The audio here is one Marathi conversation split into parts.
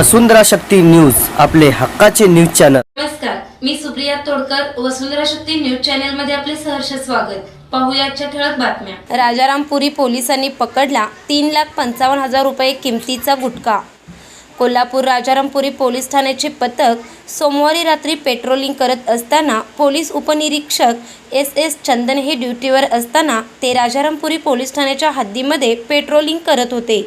वसुंधरा शक्ती न्यूज आपले हक्काचे न्यूज चॅनल. नमस्कार मी सुप्रिया तोडकर वसुंधरा शक्ती न्यूज चॅनलमध्ये आपले सहर्ष स्वागत. पाहूया आजच्या ठळक बातम्या. राजारामपुरी पोलिसांनी पकडला तीन लाख पंचावन्न हजार रुपये किमतीचा गुटखा. कोल्हापूर राजारामपुरी पोलीस ठाण्याचे पथक सोमवारी रात्री पेट्रोलिंग करत असताना पोलीस उपनिरीक्षक एस एस चंदन हे ड्युटीवर असताना ते राजारामपुरी पोलीस ठाण्याच्या हद्दीमध्ये पेट्रोलिंग करत होते.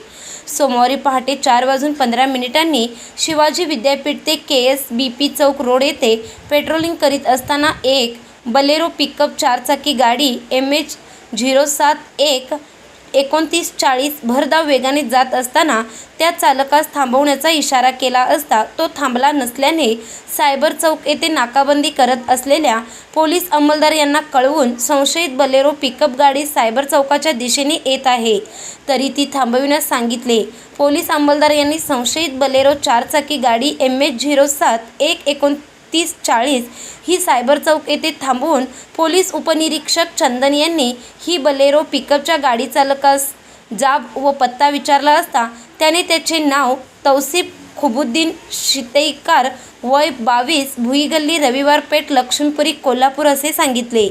सोमवारी पहाटे चार वाजून पंधरा मिनिटांनी शिवाजी विद्यापीठ ते के एस बी पी चौक रोड येथे पेट्रोलिंग करीत असताना एक बलेरो पिकअप चारचाकी गाडी एम एच झिरो सात एक एकोणतीस चाळीस भरधाव वेगाने जात असताना त्या चालकास थांबवण्याचा इशारा केला असता तो थांबला नसल्याने सायबर चौक येथे नाकाबंदी करत असलेल्या पोलीस अंमलदार यांना कळवून संशयित बलेरो पिकअप गाडी सायबर चौकाच्या दिशेने येत आहे. तरी ती थांबविण्यास सांगितले. पोलीस अंमलदार यांनी संशयित बलेरो चारचाकी गाडी एम एच झिरो सात एक एकोण तीस चाळीस ही सायबर चौक येथे थांबवून पोलीस उपनिरीक्षक चंदन यांनी ही बलेरो पिकअपच्या गाडी चालकास जाब व पत्ता विचारला असता त्याने त्याचे नाव तौसिफ खुबुद्दीन शितईकार वय बावीस भुईगल्ली रविवार पेठ लक्ष्मीपुरी कोल्हापूर असे सांगितले.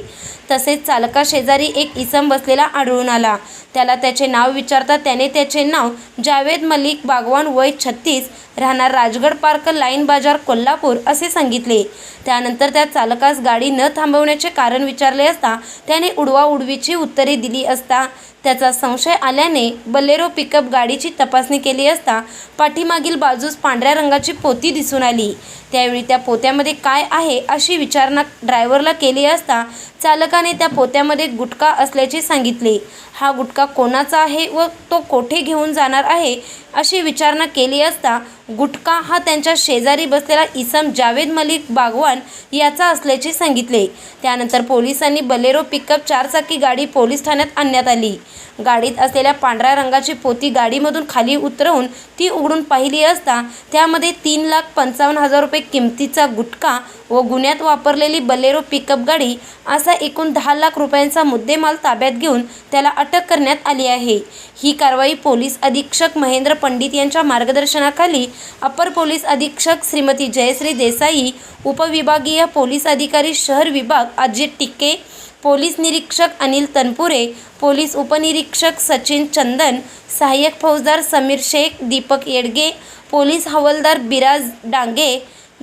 तसेच चालका शेजारी एक इसम बसलेला आढळून आला. त्याला त्याचे नाव विचारता त्याने त्याचे नाव जावेद मलिक बागवान वय छत्तीस राहणार राजगड पार्क लाईन बाजार कोल्हापूर असे सांगितले. त्यानंतर त्या चालकास गाडी न थांबवण्याचे कारण विचारले असता त्याने उडवाउडवीची उत्तरे दिली असता. त्याचा संशय आल्याने बलेरो पिकअप गाडीची तपासणी केली असता पाठीमागील बाजू बाजूस पांढऱ्या रंगाची पोती दिसून आली. त्यावेळी त्या पोत्यामध्ये काय आहे अशी विचारणा ड्रायव्हरला केली असता चालकाने त्या पोत्यामध्ये गुटखा असल्याचे सांगितले. हा गुटखा कोणाचा आहे व तो कोठे घेऊन जाणार आहे अशी विचारणा केली असता गुटखा हा त्यांच्या शेजारी बसलेला इसम जावेद मलिक बागवान याचा असल्याचे सांगितले. त्यानंतर पोलिसांनी बलेरो पिकअप चारचाकी गाडी पोलीस ठाण्यात आणण्यात आली. गाडीत असलेल्या पांढऱ्या रंगाची पोती गाडीमधून खाली उतरवून ती उघडून पाहिली असता त्यामध्ये तीन लाख पंचावन्न हजार रुपये किमतीचा गुटखा व गुन्ह्यात वापरलेली बलेरो पिकअप गाडी असा एकूण दहा लाख रुपयांचा मुद्देमाल ताब्यात घेऊन त्याला अटक करण्यात आली आहे. ही कारवाई पोलीस अधीक्षक महेंद्र पंडित यांच्या मार्गदर्शनाखाली अपर पोलीस अधीक्षक श्रीमती जयश्री देसाई उपविभागीय पोलीस अधिकारी शहर विभाग अजित टिक्के पोलीस निरीक्षक अनिल तनपुरे पोलीस उपनिरीक्षक सचिन चंदन सहाय्यक फौजदार समीर शेख दीपक येडगे पोलीस हवालदार बिराज डांगे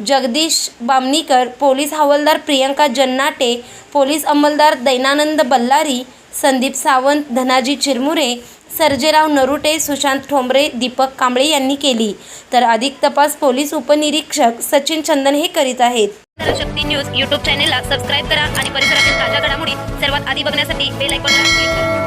जगदीश बामणीकर पोलीस हवालदार प्रियंका जन्नाटे पोलीस अंमलदार दैनानंद बल्लारी संदीप सावंत धनाजी चिरमुरे सर्जेराव नरुटे सुशांत ठोंबरे दीपक कांबळे यांनी केली. तर अधिक तपास पोलीस उपनिरीक्षक सचिन चंदन हे करीत आहेत. शक्ती न्यूज यूट्यूब चॅनेलला सबस्क्राईब करा आणि परिसरातील ताज्या घडामोडी सर्वात आधी बघण्यासाठी बेल आयकॉनला क्लिक करा.